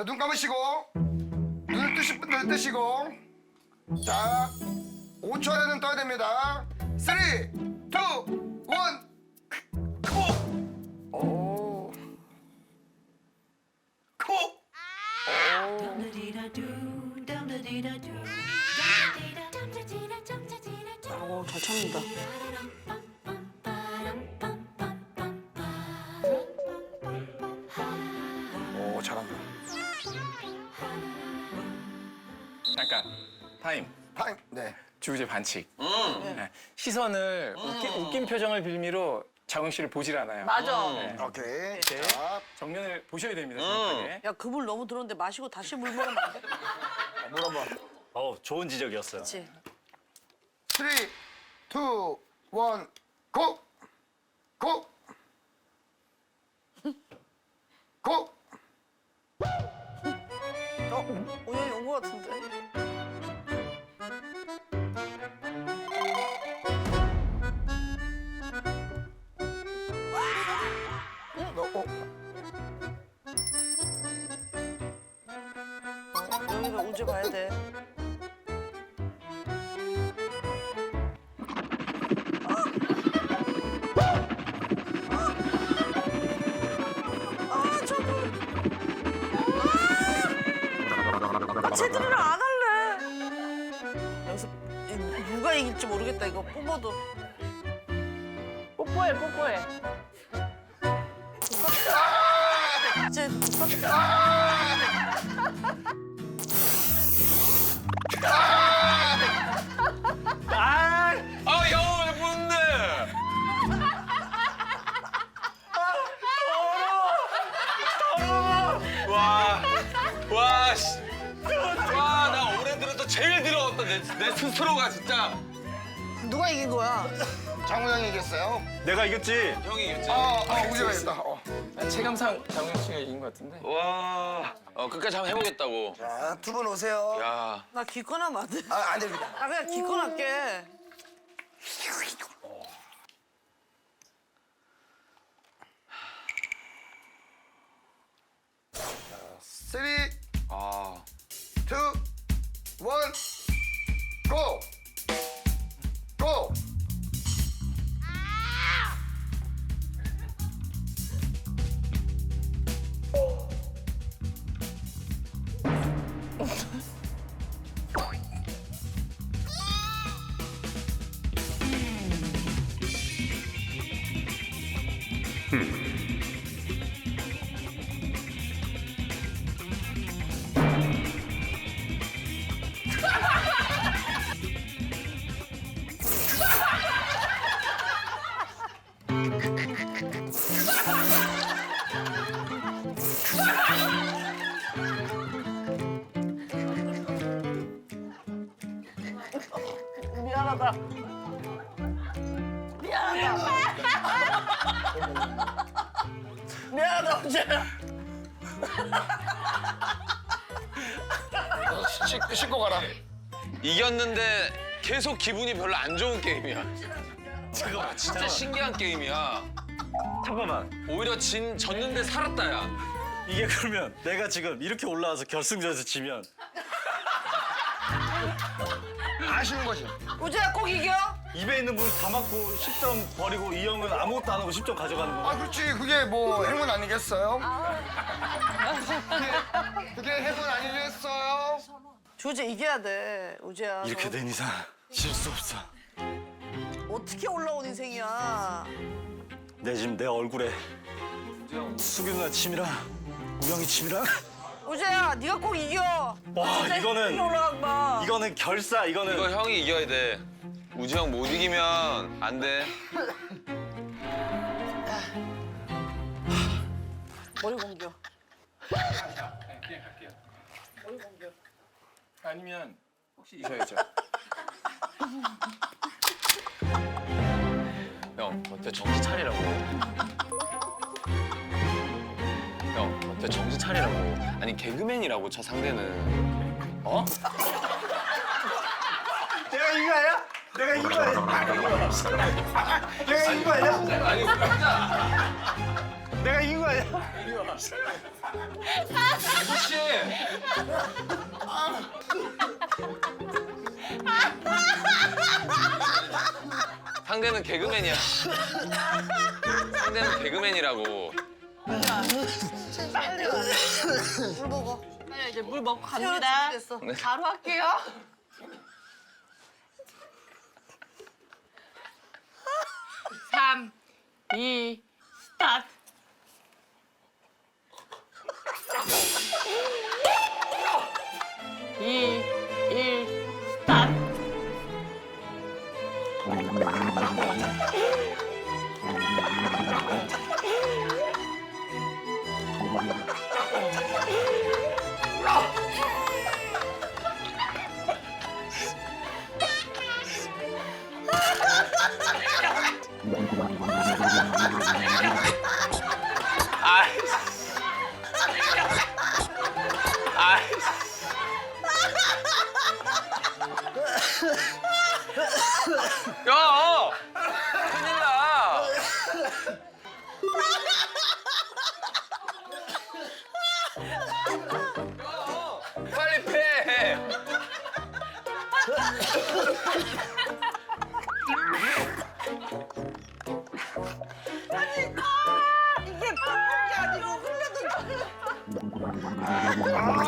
자, 눈 감으시고 눈을 뜨실 분들 뜨시고 자, 5초 안에는 떠야 됩니다. 3, 2, 1, 코! 오. 코! 오, 잘 참는다. 잠깐 타임 타임. 네. 주제 반칙 네. 시선을 웃긴, 웃긴 표정을 빌미로 장훈 씨를 보질 않아요 맞아. 네. 오케이. 자, 정면을 보셔야 됩니다 정확하게 야, 그 물 너무 들었는데 마시고 다시 물 먹으면 안 돼? 물어봐. 어, 좋은 지적이었어요. 그렇지. 3, 2, 1, 고! 고! 고! 오연이가 우주 봐야 돼. 아. 아! 아, 모르겠다. 이거 뽑아도. 뽀뽀해 뽀뽀해 이제 똑같다. 아 영어 왜 보는데 와와나 올해 들어서 제일 더러웠다 내, 내 스스로가 진짜 누가 이긴 거야? 장훈 형이 이겼어요. 내가 이겼지? 형이 이겼지 어, 어, 우리가 이겼다. 어. 체감상 장훈 씨가 이긴 것 같은데 와 어, 끝까지 한번 해보겠다고 자, 두 분 오세요. 야 나 기권하면 안 돼. 아, 안 됩니다. 아 그냥 기권할게. 쓰리, 아. 투, 원! 고! 미안하다. 미안하다. 씻, 씻고 가라. 이겼는데 계속 기분이 별로 안 좋은 게임이야 잠깐만, 진짜 신기한 게임이야 잠깐만. 오히려 진 졌는데 살았다 야 이게 그러면 내가 지금 이렇게 올라와서 결승전에서 지면 아쉬운 거지. 우재야 꼭 이겨. 입에 있는 물다 맞고 10점 버리고 이 형은 아무것도 안 하고 10점 가져가는 아, 거. 그렇지. 그게 뭐 행운 아니겠어요? 그게, 그게 행운 아니겠어요? 주제 이겨야 돼. 우재야. 이렇게 너 된 이상 질 수 없어. 어떻게 올라온 인생이야. 내 지금 내 얼굴에 수빈 누나 침이랑 우영이 침이랑 우재야 네가 꼭 이겨. 와, 진짜 이거는- 올라간. 이거는 결사 이거는 이거 형이 이겨야 돼 우지 형 못 이기면 안 돼. 머리 공겨. 아니면 혹시 이셔야죠. 형 어때? 정신 차리라고. 형 어때? 정신 차리라고. 아니 개그맨이라고 저 상대는. 어? 내가 이거 아니야? 내가 이거 아니야? 내가 이거 아니야? 아니 내가 이거 아니야? 아저씨 상대는 개그맨이야. 상대는 개그맨이라고. 네, 이제 물 먹고 갑니다. 바로 할게요. 삼, 이, 스타트. 이, 일, 스타트. 야! 큰일 나! Oh,